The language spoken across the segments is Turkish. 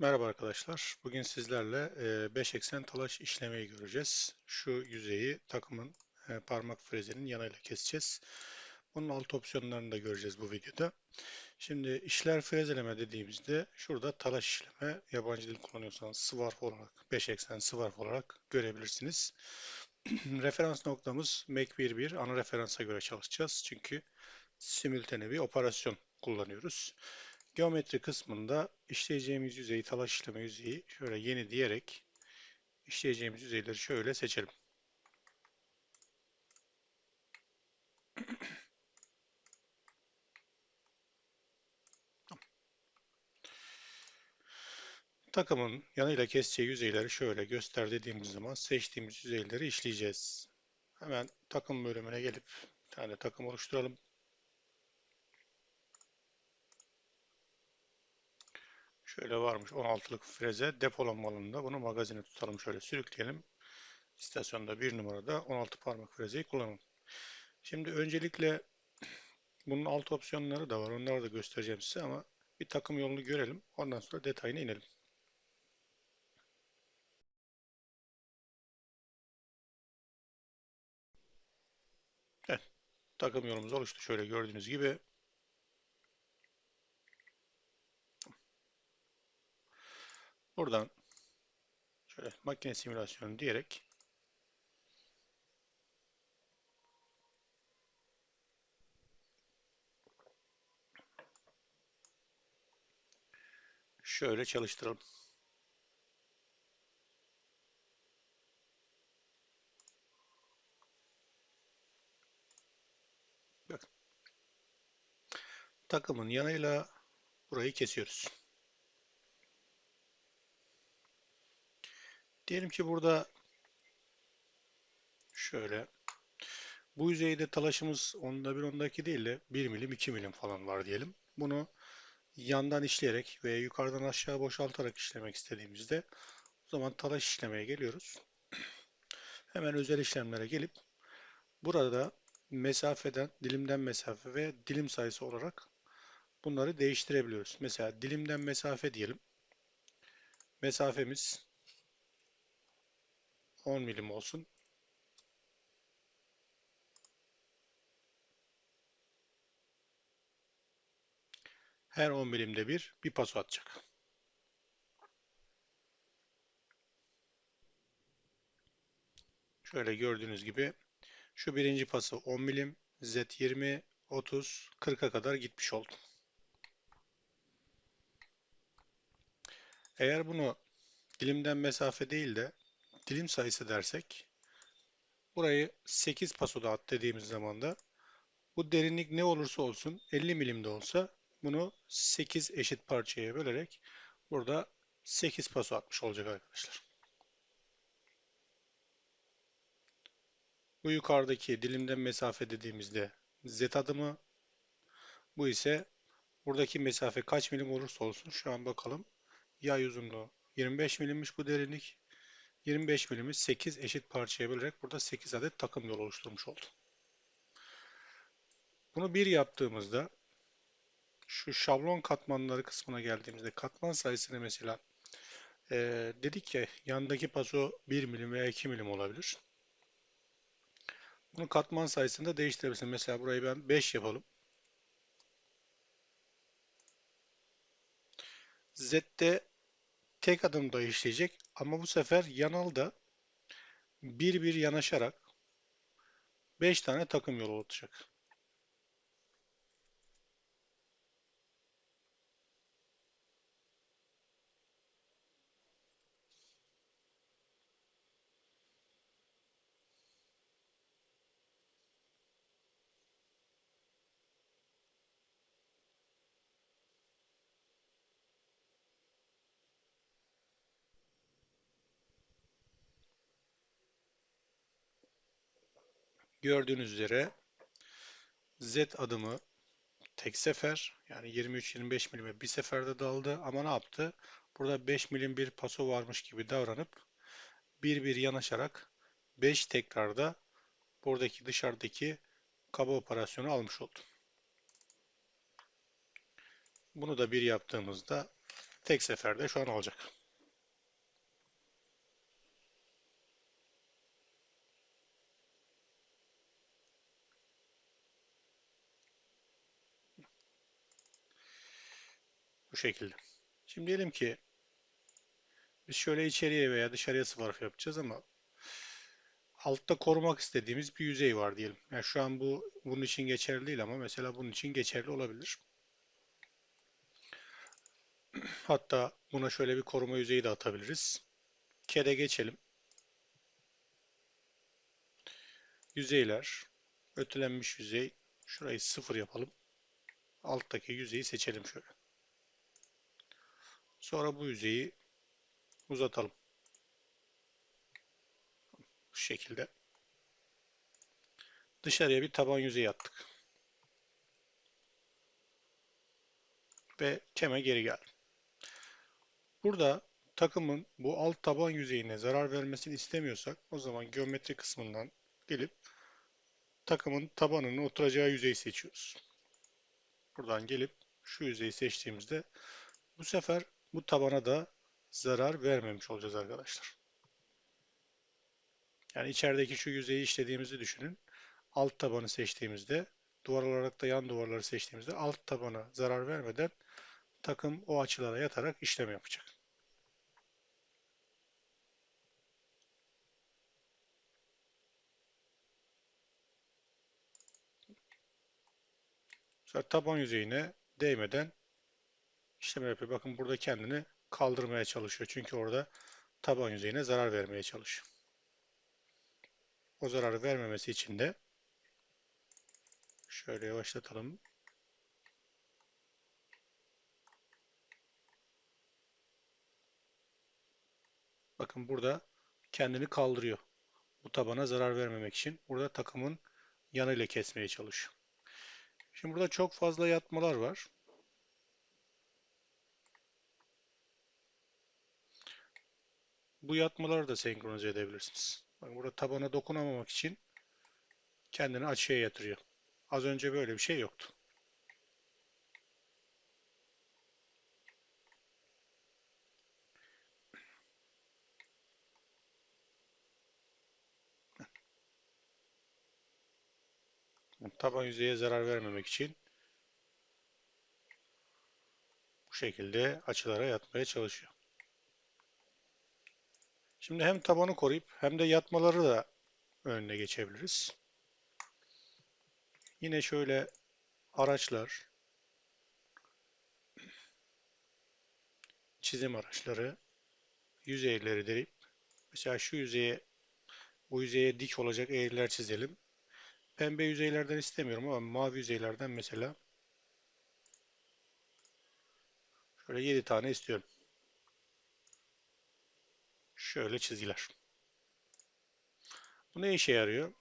Merhaba arkadaşlar. Bugün sizlerle 5 eksen talaş işlemeyi göreceğiz. Şu yüzeyi takımın parmak frezinin yanıyla keseceğiz. Bunun alt opsiyonlarını da göreceğiz bu videoda. Şimdi işler frezeleme dediğimizde şurada talaş işleme yabancı dil kullanıyorsanız swarf olarak 5 eksen swarf olarak görebilirsiniz. Referans noktamız Mac11 ana referansa göre çalışacağız. Çünkü simultane bir operasyon kullanıyoruz. Geometri kısmında işleyeceğimiz yüzeyi, talaş işleme yüzeyi şöyle yeni diyerek işleyeceğimiz yüzeyleri şöyle seçelim. Takımın yanıyla keseceği yüzeyleri şöyle göster dediğimiz zaman seçtiğimiz yüzeyleri işleyeceğiz. Hemen takım bölümüne gelip bir tane takım oluşturalım. Şöyle varmış 16'lık freze depolama alanında bunu magazine tutalım şöyle sürükleyelim. İstasyonda bir numarada 16 parmak frezeyi kullanalım. Şimdi öncelikle bunun alt opsiyonları da var. Onları da göstereceğim size ama bir takım yolunu görelim. Ondan sonra detayına inelim. Evet. Takım yolumuz oluştu. Şöyle gördüğünüz gibi Buradan şöyle makine simülasyonu diyerek şöyle çalıştıralım. Bakın. Takımın yanıyla burayı kesiyoruz. Diyelim ki burada şöyle bu yüzeyde talaşımız onda bir ondaki değil de 1 milim 2 milim falan var diyelim. Bunu yandan işleyerek ve yukarıdan aşağı boşaltarak işlemek istediğimizde o zaman talaş işlemeye geliyoruz. Hemen özel işlemlere gelip burada mesafeden, dilimden mesafe ve dilim sayısı olarak bunları değiştirebiliyoruz. Mesela dilimden mesafe diyelim. Mesafemiz 10 milim olsun. Her 10 milimde bir bir paso atacak. Şöyle gördüğünüz gibi şu birinci pası 10 milim, Z20, 30, 40'a kadar gitmiş oldu. Eğer bunu dilimden mesafe değil de dilim sayısı dersek burayı 8 pasoda at dediğimiz zaman da bu derinlik ne olursa olsun 50 milimde olsa bunu 8 eşit parçaya bölerek burada 8 paso atmış olacak arkadaşlar. Bu yukarıdaki dilimden mesafe dediğimizde z adımı bu ise buradaki mesafe kaç milim olursa olsun şu an bakalım yay uzunluğu 25 milimmiş bu derinlik 25 milimi 8 eşit parçaya bölerek burada 8 adet takım yol oluşturmuş oldu. Bunu bir yaptığımızda şu şablon katmanları kısmına geldiğimizde katman sayısını mesela e, dedik ya yandaki paso 1 milim veya 2 milim olabilir. Bunu katman sayısında değiştirebilirsin. Mesela burayı ben 5 yapalım. Z'de tek adımda işleyecek ama bu sefer yanalda bir bir yanaşarak 5 tane takım yolu olacak. Gördüğünüz üzere Z adımı tek sefer yani 23-25 milime bir seferde daldı ama ne yaptı? Burada 5 milim bir paso varmış gibi davranıp bir bir yanaşarak 5 tekrarda buradaki dışarıdaki kaba operasyonu almış oldu. Bunu da bir yaptığımızda tek seferde şu an olacak. Şekilde. Şimdi diyelim ki biz şöyle içeriye veya dışarıya sıfır yapacağız ama altta korumak istediğimiz bir yüzey var diyelim. Yani şu an bu bunun için geçerli değil ama mesela bunun için geçerli olabilir. Hatta buna şöyle bir koruma yüzeyi de atabiliriz. Kede geçelim. Yüzeyler, ötelenmiş yüzey. Şurayı sıfır yapalım. Alttaki yüzeyi seçelim şöyle. Sonra bu yüzeyi uzatalım. Bu şekilde. Dışarıya bir taban yüzeyi attık. Ve keme geri geldim. Burada takımın bu alt taban yüzeyine zarar vermesini istemiyorsak o zaman geometri kısmından gelip takımın tabanının oturacağı yüzeyi seçiyoruz. Buradan gelip şu yüzeyi seçtiğimizde bu sefer bu tabana da zarar vermemiş olacağız arkadaşlar. Yani içerideki şu yüzeyi işlediğimizi düşünün. Alt tabanı seçtiğimizde duvar olarak da yan duvarları seçtiğimizde alt tabana zarar vermeden takım o açılara yatarak işlem yapacak. Sonra taban yüzeyine değmeden işlem yapıyor. Bakın burada kendini kaldırmaya çalışıyor. Çünkü orada taban yüzeyine zarar vermeye çalışıyor. O zararı vermemesi için de şöyle yavaşlatalım. Bakın burada kendini kaldırıyor. Bu tabana zarar vermemek için. Burada takımın yanıyla kesmeye çalışıyor. Şimdi burada çok fazla yatmalar var. Bu yatmaları da senkronize edebilirsiniz. Bakın burada tabana dokunamamak için kendini açıya yatırıyor. Az önce böyle bir şey yoktu. Taban yüzeye zarar vermemek için bu şekilde açılara yatmaya çalışıyor. Şimdi hem tabanı koruyup hem de yatmaları da önüne geçebiliriz. Yine şöyle araçlar, çizim araçları, yüzeyleri delip mesela şu yüzeye bu yüzeye dik olacak eğriler çizelim. Pembe yüzeylerden istemiyorum ama mavi yüzeylerden mesela şöyle 7 tane istiyorum. Şöyle çizgiler. Bu ne işe yarıyor?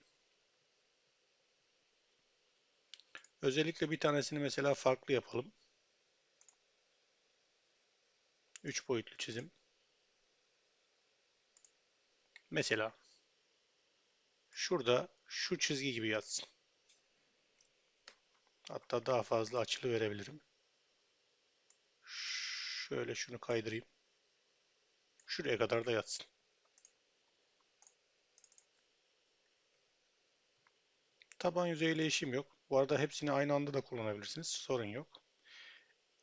Özellikle bir tanesini mesela farklı yapalım. 3 boyutlu çizim. Mesela şurada şu çizgi gibi yatsın. Hatta daha fazla açılı verebilirim. Şöyle şunu kaydırayım. Şuraya kadar da yatsın. Taban yüzeyiyle işim yok. Bu arada hepsini aynı anda da kullanabilirsiniz. Sorun yok.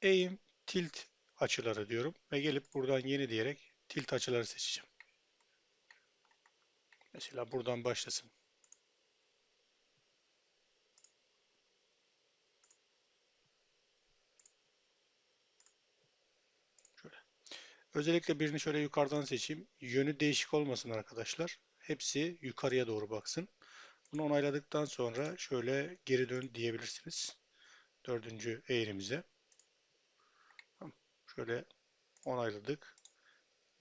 Eğim, tilt açıları diyorum ve gelip buradan yeni diyerek tilt açıları seçeceğim. Mesela buradan başlasın. Özellikle birini şöyle yukarıdan seçeyim. Yönü değişik olmasın arkadaşlar. Hepsi yukarıya doğru baksın. Bunu onayladıktan sonra şöyle geri dön diyebilirsiniz. Dördüncü eğrimize. Şöyle onayladık.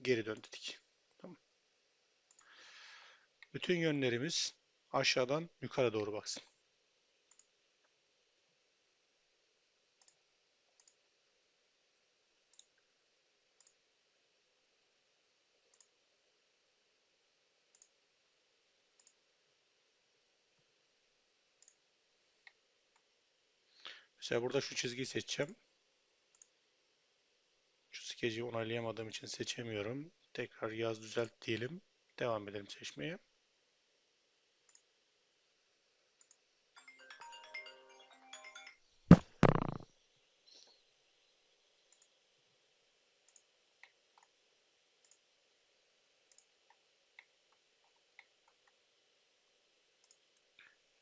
Geri dön dedik. Tamam. Bütün yönlerimiz aşağıdan yukarı doğru baksın. Mesela burada şu çizgiyi seçeceğim. skeci onaylayamadığım için seçemiyorum. Tekrar yaz düzelt diyelim. Devam edelim seçmeye.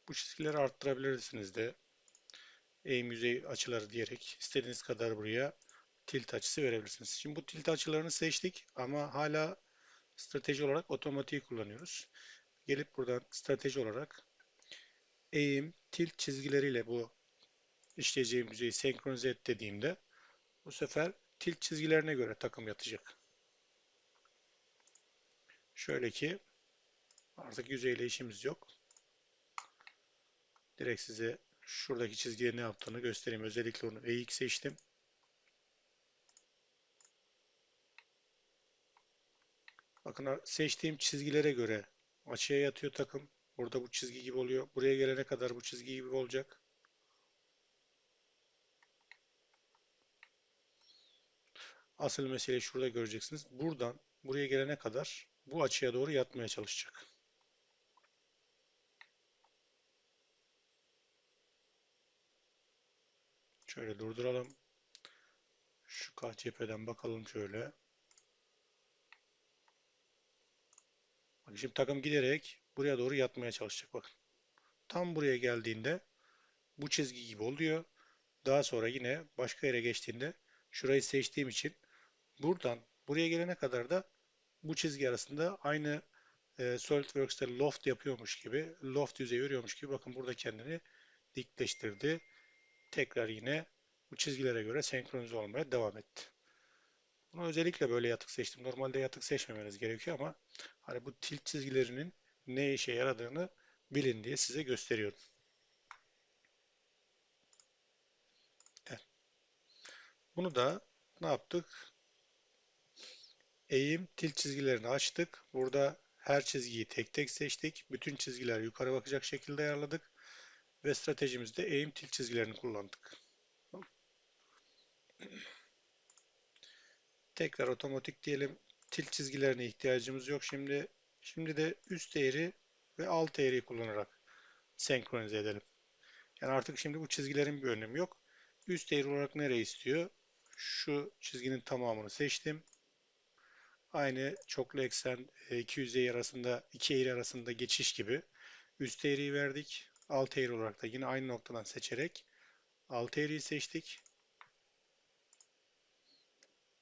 Bu çizgileri arttırabilirsiniz de eğim yüzey açıları diyerek istediğiniz kadar buraya tilt açısı verebilirsiniz. Şimdi bu tilt açılarını seçtik ama hala strateji olarak otomatiği kullanıyoruz. Gelip buradan strateji olarak eğim, tilt çizgileriyle bu işleyeceğim yüzeyi senkronize et dediğimde bu sefer tilt çizgilerine göre takım yatacak. Şöyle ki artık yüzeyle işimiz yok. Direkt size şuradaki çizgiye ne yaptığını göstereyim. Özellikle onu EX seçtim. Bakın seçtiğim çizgilere göre açıya yatıyor takım. Burada bu çizgi gibi oluyor. Buraya gelene kadar bu çizgi gibi olacak. Asıl meseleyi şurada göreceksiniz. Buradan buraya gelene kadar bu açıya doğru yatmaya çalışacak. Şöyle durduralım. Şu KCP'den bakalım şöyle. Bak şimdi takım giderek buraya doğru yatmaya çalışacak bakın. Tam buraya geldiğinde bu çizgi gibi oluyor. Daha sonra yine başka yere geçtiğinde şurayı seçtiğim için buradan buraya gelene kadar da bu çizgi arasında aynı e, SolidWorks'te loft yapıyormuş gibi, loft yüzeyi örüyormuş gibi bakın burada kendini dikleştirdi. Tekrar yine bu çizgilere göre senkronize olmaya devam etti. Bunu özellikle böyle yatık seçtim. Normalde yatık seçmemeniz gerekiyor ama hani bu tilt çizgilerinin ne işe yaradığını bilin diye size gösteriyorum. Bunu da ne yaptık? Eğim tilt çizgilerini açtık. Burada her çizgiyi tek tek seçtik. Bütün çizgiler yukarı bakacak şekilde ayarladık. Ve stratejimizde eğim tilt çizgilerini kullandık. Tekrar otomatik diyelim. Tilt çizgilerine ihtiyacımız yok şimdi. Şimdi de üst eğri ve alt eğriyi kullanarak senkronize edelim. Yani artık şimdi bu çizgilerin bir önemi yok. Üst eğri olarak nereye istiyor? Şu çizginin tamamını seçtim. Aynı çoklu eksen e, iki yüzey arasında, iki eğri arasında geçiş gibi üst eğriyi verdik. Alt eğri olarak da yine aynı noktadan seçerek alt eğriyi seçtik.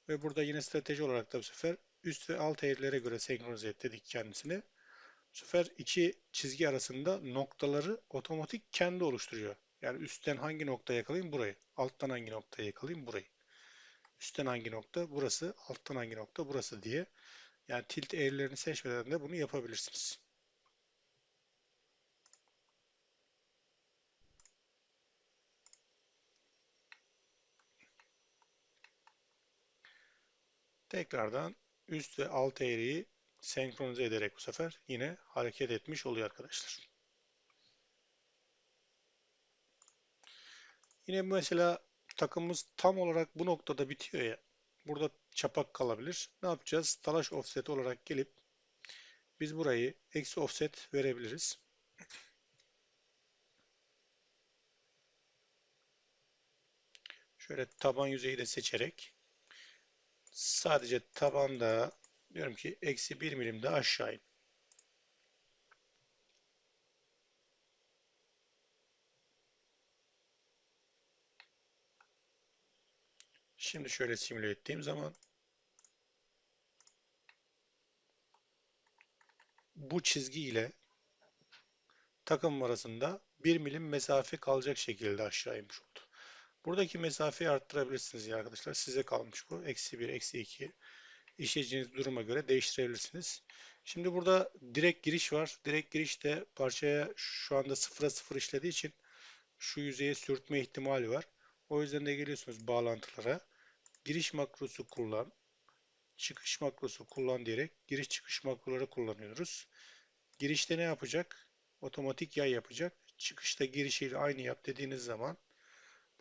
Ve burada yine strateji olarak da bu sefer üst ve alt eğrilere göre senkronize et dedik kendisini. Bu sefer iki çizgi arasında noktaları otomatik kendi oluşturuyor. Yani üstten hangi noktayı yakalayayım burayı. Alttan hangi noktayı yakalayayım burayı. Üstten hangi nokta burası, alttan hangi nokta burası diye. Yani tilt eğrilerini seçmeden de bunu yapabilirsiniz. Tekrardan üst ve alt eğriyi senkronize ederek bu sefer yine hareket etmiş oluyor arkadaşlar. Yine mesela takımımız tam olarak bu noktada bitiyor ya. Burada çapak kalabilir. Ne yapacağız? Talaş offset olarak gelip biz burayı eksi offset verebiliriz. Şöyle taban yüzeyi de seçerek Sadece tabanda diyorum ki eksi 1 milim de aşağı in. Şimdi şöyle simüle ettiğim zaman bu çizgi ile takım arasında 1 milim mesafe kalacak şekilde aşağı inmiş oldu. Buradaki mesafeyi arttırabilirsiniz ya arkadaşlar. Size kalmış bu. Eksi 1, eksi 2. İşleyeceğiniz duruma göre değiştirebilirsiniz. Şimdi burada direkt giriş var. Direkt giriş de parçaya şu anda sıfıra sıfır işlediği için şu yüzeye sürtme ihtimali var. O yüzden de geliyorsunuz bağlantılara. Giriş makrosu kullan. Çıkış makrosu kullan diyerek giriş çıkış makroları kullanıyoruz. Girişte ne yapacak? Otomatik yay yapacak. Çıkışta girişiyle aynı yap dediğiniz zaman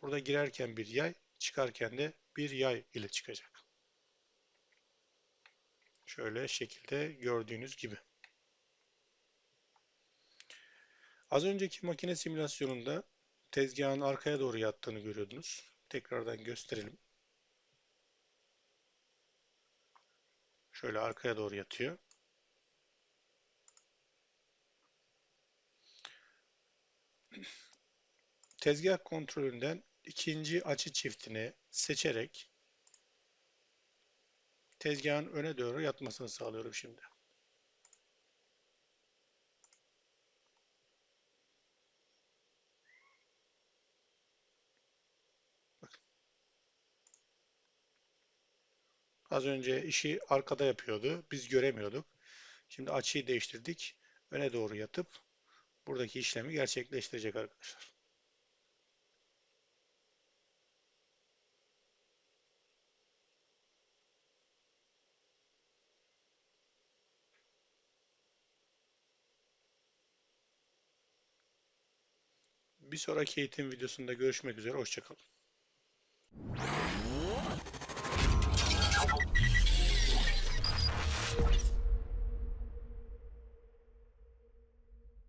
Burada girerken bir yay, çıkarken de bir yay ile çıkacak. Şöyle şekilde gördüğünüz gibi. Az önceki makine simülasyonunda tezgahın arkaya doğru yattığını görüyordunuz. Tekrardan gösterelim. Şöyle arkaya doğru yatıyor. Tezgah kontrolünden ikinci açı çiftini seçerek tezgahın öne doğru yatmasını sağlıyorum şimdi. Az önce işi arkada yapıyordu. Biz göremiyorduk. Şimdi açıyı değiştirdik. Öne doğru yatıp buradaki işlemi gerçekleştirecek arkadaşlar. Bir sonraki eğitim videosunda görüşmek üzere. Hoşçakalın.